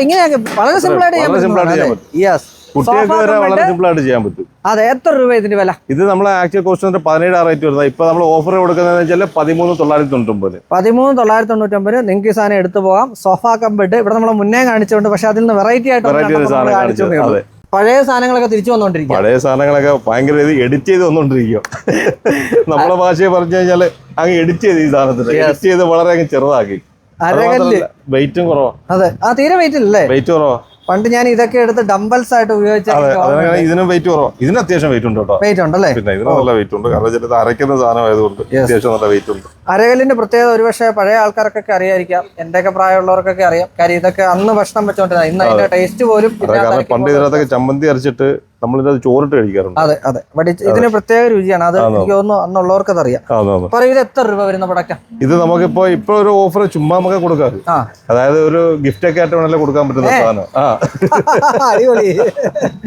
ഇങ്ങനെ വളരെ സിമ്പിൾ ആയിട്ട് ചെയ്യാൻ പറ്റും യെസ് കുട്ടികൾക്ക് വരെ വളരെ സിമ്പിൾ ആയിട്ട് ചെയ്യാൻ പറ്റും. അതെ എത്ര രൂപ ഇതിന്റെ വില? ഇത് നമ്മളെ ആക്ച്വൽ കോസ്റ്റ് വന്നിട്ട് പതിനേഴ് ആ റേറ്റ് വരുന്നത് ഇപ്പൊ നമ്മൾ ഓഫർ കൊടുക്കുന്നതെന്ന് വെച്ചാൽ പതിമൂന്ന് തൊള്ളായിരത്തി തൊണ്ണൂറ്റൊമ്പത്. പതിമൂന്ന് തൊള്ളായിരത്തി തൊണ്ണൂറ്റൊമ്പത്. നിങ്ങൾക്ക് ഈ സാധനം എടുത്തു പോകാം. സോഫ കം ബെഡ് ഇവിടെ നമ്മൾ മുന്നേ കാണിച്ചുകൊണ്ട് പക്ഷെ അതിൽ നിന്ന് വെറൈറ്റി ആയിട്ട് Variety പഴയ സാധനങ്ങളൊക്കെ തിരിച്ചു വന്നോണ്ടിരിക്കും. പഴയ സാധനങ്ങളൊക്കെ ഭയങ്കര ഇത് എഡിറ്റ് ചെയ്ത് വന്നോണ്ടിരിക്കും. നമ്മളെ ഭാഷയെ പറഞ്ഞു കഴിഞ്ഞാൽ അങ്ങ് എഡിറ്റ് ചെയ്ത് ഈ സാധനത്തിന് എഡിറ്റ് ചെയ്ത് വളരെ അങ്ങ് ചെറുതാക്കി. വെയിറ്റും കുറവാ. അതെ. ആ തീരെ വെയിറ്റ് ഇല്ലല്ലേ? വെയിറ്റ് കുറവാ. പണ്ട് ഞാൻ ഇതൊക്കെ എടുത്ത് ഡംബൽസ് ആയിട്ട് ഉപയോഗിച്ച ഇതിനും വെയിറ്റ് കുറവാ. ഇതിന് അത്യാവശ്യം വെയിറ്റ് ഉണ്ട് കേട്ടോ. വെയിറ്റ് ഉണ്ടല്ലേ പിന്നെ ഇതിന് നല്ല വെയിറ്റ് ഉണ്ട്. കാരണം ഇത് അരയ്ക്കുന്ന സാധനം ആയതുകൊണ്ട് അത്യാവശ്യം നല്ല വെയിറ്റ് ഉണ്ട്. അരകല്ലിന്റെ പ്രത്യേകത ഒരുപക്ഷെ പഴയ ആൾക്കാർക്കൊക്കെ അറിയായിരിക്കാം. എന്റെയൊക്കെ പ്രായമുള്ളവർക്കൊക്കെ അറിയാം. കാര്യം ഇതൊക്കെ അന്ന് ഭക്ഷണം വെച്ചോണ്ടിരുന്ന ഇന്ന് അതിന്റെ ടേസ്റ്റ് പോലും പണ്ട് ഇതിനകത്തൊക്കെ ചമ്മന്തി അരച്ചിട്ട് നമ്മളിതിനകത്ത് ചോറിട്ട് കഴിക്കാറുണ്ട്. അതെ അതെ. ഇതിന് പ്രത്യേക രുചിയാണ്. അത്? എനിക്ക് തോന്നുന്നു അന്നുള്ളവർക്ക് അതറിയാം ഇത് എത്ര രൂപ വരുന്ന പ്രൊഡക്റ്റാ ഇത് നമുക്കിപ്പോ ഇപ്പൊ ഒരു ഓഫർ ചുമ്മാ നമുക്ക് കൊടുക്കാം അതായത് ഒരു ഗിഫ്റ്റ് ഒക്കെ ആയിട്ട് വേണമല്ലോ കൊടുക്കാൻ പറ്റുന്ന സാധനം. ആ.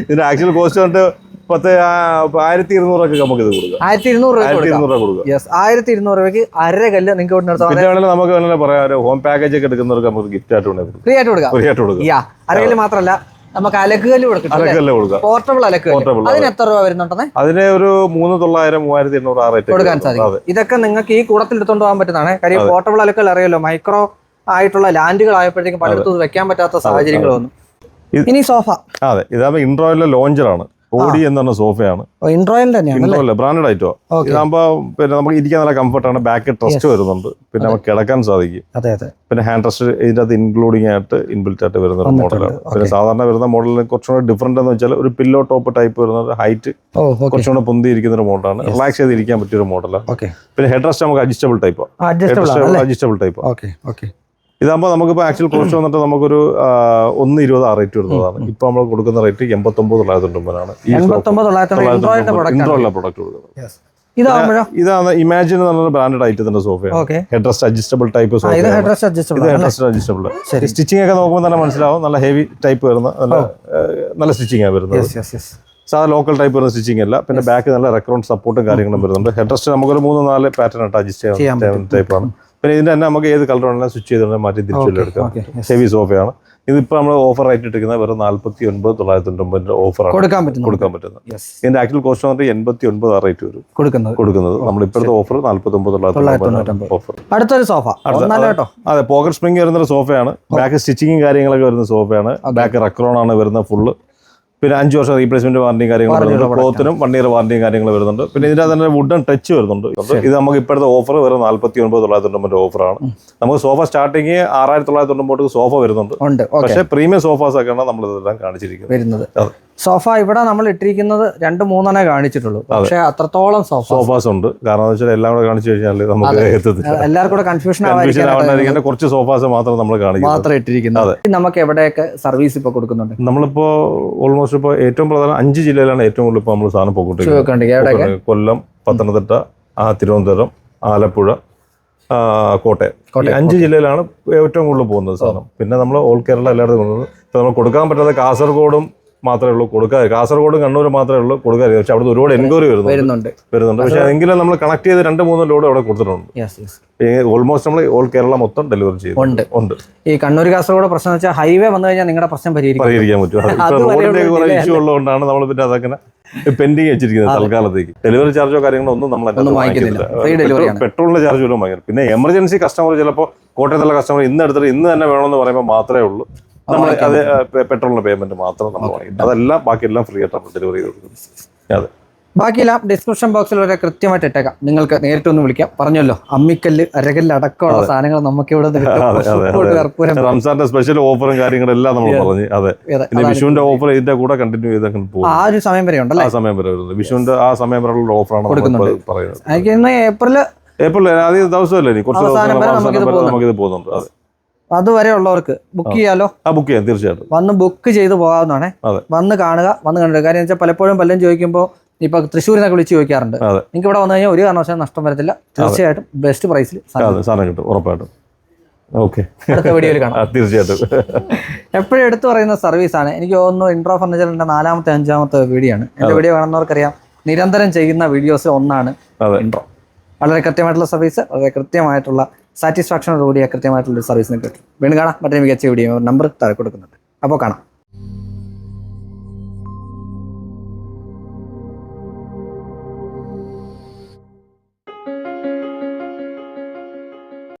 ഇതിന്റെ ആക്ച്വൽ കോസ്റ്റ് കൊണ്ട് പത്ത് ആയിരത്തി ഇരുന്നൂറൊക്കെ നമുക്ക് ഇത് കൊടുക്കാം. ആയിരത്തി ഇരുന്നൂറ് രൂപ ആയിരത്തി ഇരുന്നൂറ് യെസ് ആയിരത്തി ഇരുന്നൂറ് രൂപയ്ക്ക് അര കല്ല് നിങ്ങൾക്ക് ഇവിടെ നിർത്താം പിന്നെ വേണമെങ്കിൽ നമുക്ക് വേണമെങ്കിൽ പറയാം. ഹോം പാക്കേജ് ഒക്കെ എടുക്കുന്നവർക്ക് നമുക്ക് ഗിഫ്റ്റ് ആയിട്ട് കൊടുക്കാം. ഫ്രീ ആയിട്ട് കൊടുക്കാം. ഫ്രീ ആയിട്ട് കൊടുക്കാം. യാ അരകല്ല് മാത്രമല്ല നമുക്ക് അലക്കുകല്ല് കൊടുക്കും. അതൊക്കെ കൊടുക്കാം പോർട്ടബിൾ അലക്കുകല്ല് അതിന് എത്ര രൂപ വരുന്നുണ്ടെന്നേ? അതിന് ഒരു മൂന്ന് തൊള്ളായിരം മൂവായിരത്തി എണ്ണൂറ് ആ റേറ്റ് കൊടുക്കാൻ സാധിക്കും. ഇതൊക്കെ നിങ്ങൾക്ക് ഈ കൂടത്തിൽ എടുത്തോണ്ട് പോകാൻ പറ്റുന്നതാണ്. കാര്യം പോർട്ടബിൾ അലക്കുകൾ അറിയാലോ മൈക്രോ ആയിട്ടുള്ള ലാൻഡുകൾ ആയപ്പോഴത്തേക്കും പലയിടത്തും വെക്കാൻ പറ്റാത്ത സാഹചര്യങ്ങൾ വന്നു. ഇനി സോഫ അതെ ഇതാകുമ്പോൾ ഇൻട്രോയിലെ ലോഞ്ചറാണ് ഓഡി എന്ന് പറഞ്ഞ സോഫയാണ്. ബ്രാൻഡ് ഇൻട്രോയിലെ ബ്രാൻഡഡ് ഓക്കെ. ഇതാകുമ്പോ പിന്നെ നമുക്ക് ഇരിക്കാൻ നല്ല കംഫർട്ടാണ് ബാക്ക് ട്രസ്റ്റ് വരുന്നുണ്ട്. പിന്നെ നമുക്ക് കിടക്കാൻ സാധിക്കും. പിന്നെ ഹാൻഡ് ട്രസ്റ്റ് ഇതിന്റെ അകത്ത് ഇൻക്ലൂഡിംഗ് ആയിട്ട് ഇൻബിൽറ്റ് ആയിട്ട് വരുന്ന ഒരു മോഡലാണ് പിന്നെ സാധാരണ വരുന്ന മോഡലിന് കുറച്ചുകൂടെ ഡിഫറെന്റ് എന്ന് വെച്ചാൽ ഒരു പില്ലോ ടോപ്പ് ടൈപ്പ് വരുന്നത് ഹൈറ്റ് കുറച്ചുകൂടെ പൊന്തിയിരിക്കുന്ന ഒരു മോഡലാണ് റിലാക്സ് ചെയ്ത് ഇരിക്കാൻ പറ്റിയ ഒരു മോഡലാണ് പിന്നെ ഹെഡ് റെസ്റ്റ് നമുക്ക് adjustable type adjustable type okay okay. ഇതാകുമ്പോൾ നമുക്കിപ്പോൾ ആക്ച്വൽ കോസ്റ്റ് വന്നിട്ട് നമുക്കൊരു ഒന്ന് ഇരുപത് ആ റേറ്റ് വരുന്നതാണ് ഇപ്പൊ നമ്മൾ കൊടുക്കുന്ന റേറ്റ് എൺപത്തൊമ്പത് തൊള്ളായിരത്തി പ്രൊഡക്റ്റ് ഇൻട്രോയിലെ പ്രൊഡക്റ്റ് കൊടുക്കുന്നത്. ഇതാണ് ഇമാജിൻ എന്ന് പറഞ്ഞ ബ്രാൻഡഡ് ഐറ്റത്തിന്റെ സോഫയാണ് okay head rest adjustable type sofa adjustable ഇത് ആണ് ഹെഡ് റെസ്റ്റ് അഡ്ജസ്റ്റബിൾ. സ്റ്റിച്ചിങ് ഒക്കെ നോക്കുമ്പോൾ തന്നെ മനസ്സിലാവും. നല്ല ഹെവി ടൈപ്പ് വരുന്ന നല്ല നല്ല സ്റ്റിച്ചിങ് ആണ് വരുന്നത്. യെസ് യെസ് യെസ് സാധാ ലോക്കൽ ടൈപ്പ് വരുന്ന സ്റ്റിച്ചിങ് അല്ല. പിന്നെ ബാക്ക് നല്ല റെക്രോണ്ട് സപ്പോർട്ടും കാര്യങ്ങളും വരുന്നുണ്ട്. ഹെഡ് റെസ്റ്റ് നമുക്കൊരു മൂന്ന് നാല് പാറ്റേൺ ആയിട്ട് അഡ്ജസ്റ്റ് ചെയ്യാൻ ടൈപ്പാണ് പിന്നെ ഇതിന്റെ തന്നെ നമുക്ക് ഏത് കളർ വേണമെങ്കിലും സ്വിച്ച് ചെയ്ത് മാറ്റി തിരിച്ചു എടുക്കാം ഓക്കെ ഹെവി സോഫയാണ് ഇതിപ്പോൾ നമ്മൾ ഓഫർ ആയിട്ട് എടുക്കുന്ന വെറും നാല്പത്തി ഒൻപത് തൊള്ളായിരത്തി തൊണ്ണൂറ്റൊമ്പതിന്റെ ഓഫറാണ് കൊടുക്കാൻ പറ്റും കൊടുക്കാൻ പറ്റുന്നത്. ഇതിന്റെ ആക്ച്വൽ കോസ്റ്റ് വന്നിട്ട് എൺപത്തി ഒൻപത് റേറ്റ് വരും. കൊടുക്കുന്നത്. കൊടുക്കുന്നത്. നമ്മൾ ഇപ്പോഴത്തെ ഓഫർ നാല്പത്തി ഒമ്പത് തൊള്ളായിരത്തി ഓഫർ അടുത്തൊരു സോഫ കേട്ടോ. അതെ പോക്കറ്റ് സ്പ്രിംഗ് വരുന്ന ഒരു സോഫയാണ് ബാക്ക് സ്റ്റിച്ചിങ്ങും കാര്യങ്ങളൊക്കെ വരുന്ന സോഫയാണ് ബാക്ക് റക്രോൺ ആണ് വരുന്ന ഫുള്ള് പിന്നെ അഞ്ച് വർഷം റീപ്ലേസ്മെന്റ് കാര്യങ്ങളും Warranty വരുന്നുണ്ട്. ക്ലോത്തിനും വൺ ഇയർ വാറന്റിയും കാര്യങ്ങൾ വരുന്നുണ്ട്. പിന്നെ ഇതിന്റെ തന്നെ വുഡൻ ടച്ച് വരുന്നുണ്ട്. ഇത് നമുക്ക് ഇപ്പോഴത്തെ ഓഫർ വെറും നാല്പത്തി ഒൻപത് തൊള്ളായിരത്തി തൊണ്ണൂറ് ഓഫറാണ് നമുക്ക് സോഫ സ്റ്റാർട്ടിങ് ആറായിരത്തി തൊള്ളായിരത്തി തൊണ്ണൂറ് സോഫ വരുന്നുണ്ട് പക്ഷേ പ്രീമിയം സോഫാസ് ഒക്കെയാണ് നമ്മൾ ഇതെല്ലാം കാണിച്ചിരിക്കുന്നത്. സോഫ ഇവിടെ നമ്മൾ ഇട്ടിരിക്കുന്നത് രണ്ട് മൂന്നെണ്ണേ കാണിച്ചിട്ടുള്ളൂ. പക്ഷെ അത്രത്തോളം സോഫ. സോഫാസ് ഉണ്ട്. കാരണം വെച്ചാൽ എല്ലാം കൂടെ കാണിച്ചു കഴിഞ്ഞാൽ നമുക്ക് എല്ലാവർക്കും കൂടെ കൺഫ്യൂഷൻ ആവാതിരിക്കാൻ കുറച്ച് സോഫാസ് മാത്രം നമ്മൾ കാണിക്കും മാത്രം ഇട്ടിരിക്കുന്നത്. നമുക്ക് എവിടെയൊക്കെ സർവീസ് ഇപ്പൊ കൊടുക്കുന്നുണ്ട്? നമ്മളിപ്പോ ഓൾമോസ്റ്റ് ഇപ്പോൾ ഏറ്റവും പ്രധാനം അഞ്ച് ജില്ലയിലാണ് ഏറ്റവും കൂടുതൽ ഇപ്പോൾ നമ്മൾ സാധനം പോയിക്കൊണ്ടിരിക്കുന്നത് ചോദിക്കണ്ടെങ്കിൽ കൊല്ലം പത്തനംതിട്ട തിരുവനന്തപുരം ആലപ്പുഴ കോട്ടയം. അഞ്ച് ജില്ലയിലാണ് ഏറ്റവും കൂടുതൽ പോകുന്നത് സാധനം. പിന്നെ നമ്മൾ ഓൾ കേരള എല്ലായിടത്തും ഇപ്പോൾ നമ്മൾ കൊടുക്കാൻ പറ്റാത്ത കാസർഗോഡും മാത്രമേ ഉള്ളൂ കൊടുക്കാതെ കാസർഗോഡ് കണ്ണൂർ മാത്രമേ ഉള്ളൂ കൊടുക്കാതെ പക്ഷെ അവിടെ ഒരുപാട് എൻക്വയറി വരുന്നുണ്ട്. വരുന്നുണ്ട്. പക്ഷെ എങ്കിലും നമ്മൾ കണക്ട് ചെയ്ത് രണ്ട് മൂന്ന് ലോഡ് അവിടെ കൊടുത്തിട്ടുണ്ട്. ഓൾമോസ്റ്റ് നമ്മൾ ഓൾ കേരള മൊത്തം ഡെലിവറി ചെയ്യുന്നുണ്ട് ഉണ്ട്. ഈ കണ്ണൂർ കാസർഗോഡ് പ്രശ്നം വെച്ചാൽ ഹൈവേ വന്നു കഴിഞ്ഞാൽ നിങ്ങളുടെ പ്രശ്നം പരിഹരിക്കും. പരിഹരിക്കാൻ പറ്റും. റോഡിന്റെ കുറെ ഇഷ്യൂ ഉള്ളതുകൊണ്ടാണ് നമ്മൾ പിന്നെ അതങ്ങനെ പെൻഡിങ് വെച്ചിരിക്കുന്നത് തൽക്കാലത്തേക്ക്. ഡെലിവറി ചാർജോ കാര്യങ്ങളോ ഒന്നും നമ്മൾ വാങ്ങിക്കുന്നില്ല. പെട്രോളിന്റെ ചാർജ് പോലും പിന്നെ എമർജൻസി കസ്റ്റമർ ചിലപ്പോൾ കോട്ടയത്തുള്ള കസ്റ്റമർ ഇന്ന് എടുത്തിട്ട് ഇന്ന് തന്നെ വേണമെന്ന് പറയുമ്പോൾ മാത്രമേ ഉള്ളൂ. നമ്മൾ അത് പെട്രോളിന്റെ പേയ്മെന്റ് മാത്രം നമ്മൾ വാങ്ങിക്കും. അതെല്ലാം ബാക്കിയെല്ലാം ഫ്രീ ആയിട്ട് നമ്മൾ ഡെലിവറി ചെയ്ത് അതെ. ബാക്കിയെല്ലാം ഡിസ്ക്രിപ്ഷൻ ബോക്സിൽ വരെ കൃത്യമായിട്ട് ഇട്ടേക്കാം. നിങ്ങൾക്ക് നേരിട്ട് ഒന്ന് വിളിക്കാം. പറഞ്ഞല്ലോ അമ്മിക്കല്ല് അരകല്ല് അടക്കമുള്ള സാധനങ്ങൾ നമുക്ക് ഇവിടെ റംസാന്റെ സ്പെഷ്യൽ ഓഫറും കാര്യങ്ങളും എല്ലാം നമ്മൾ പറഞ്ഞു. അതെ. പിന്നെ വിഷുവിന്റെ ഓഫർ ഇതിന്റെ കൂടെ കണ്ടിന്യൂ ചെയ്ത് പോകും. ആ ഒരു സമയം വരെ ഉണ്ടല്ലോ? ആ സമയം വരെ വരുന്നത് വിഷുവിന്റെ ആ സമയം വരെയുള്ള ഓഫറാണ്. പറയുന്നത്. ഏപ്രിൽ ഏപ്രിൽ ആദ്യ ദിവസമല്ലേ? കുറച്ച് ദിവസം. നമുക്കിത് പോകുന്നുണ്ട്. അതെ. അതുവരെ ഉള്ളവർക്ക് ബുക്ക് ചെയ്യാലോ? ആ ബുക്ക് ചെയ്യാം തീർച്ചയായിട്ടും. വന്ന് ബുക്ക് ചെയ്ത് പോകാവുന്നതാണ്. വന്ന് കാണുക വന്ന് കണ്ടിട്ട് കാര്യം വെച്ചാൽ പലപ്പോഴും പലരും ചോദിക്കുമ്പോൾ ഇപ്പൊ തൃശ്ശൂരിനൊക്കെ വിളിച്ച് ചോദിക്കാറുണ്ട്. നിങ്ങൾക്ക് ഇവിടെ വന്നു കഴിഞ്ഞാൽ ഒരു കാരണവശാലും നഷ്ടം വരത്തില്ല. തീർച്ചയായിട്ടും ബെസ്റ്റ് പ്രൈസിൽ സാധനം കിട്ടും. ഉറപ്പായിട്ടും. അടുത്ത വീഡിയോയിൽ കാണാം. തീർച്ചയായിട്ടും. എപ്പോഴും എടുത്തു പറയുന്ന സർവീസ് ആണ്. എനിക്ക് തോന്നുന്നു ഇൻട്രോ ഫർണിച്ചറിന്റെ നാലാമത്തെ അഞ്ചാമത്തെ വീഡിയോ ആണ്. എന്റെ വീഡിയോ കാണുന്നവർക്കറിയാം. നിരന്തരം ചെയ്യുന്ന വീഡിയോസ് ഒന്നാണ് ഇൻട്രോ വളരെ കൃത്യമായിട്ടുള്ള സർവീസ് വളരെ കൃത്യമായിട്ടുള്ള സാറ്റിസ്ഫാക്ഷനോടുകൂടി കൃത്യമായിട്ടുള്ള സർവീസിനെ കിട്ടും. വീണ്ടും കാണാം. മറ്റേ മികച്ച വീഡിയോ നമ്പർ താഴെ കൊടുക്കുന്നുണ്ട്. അപ്പോൾ കാണാം.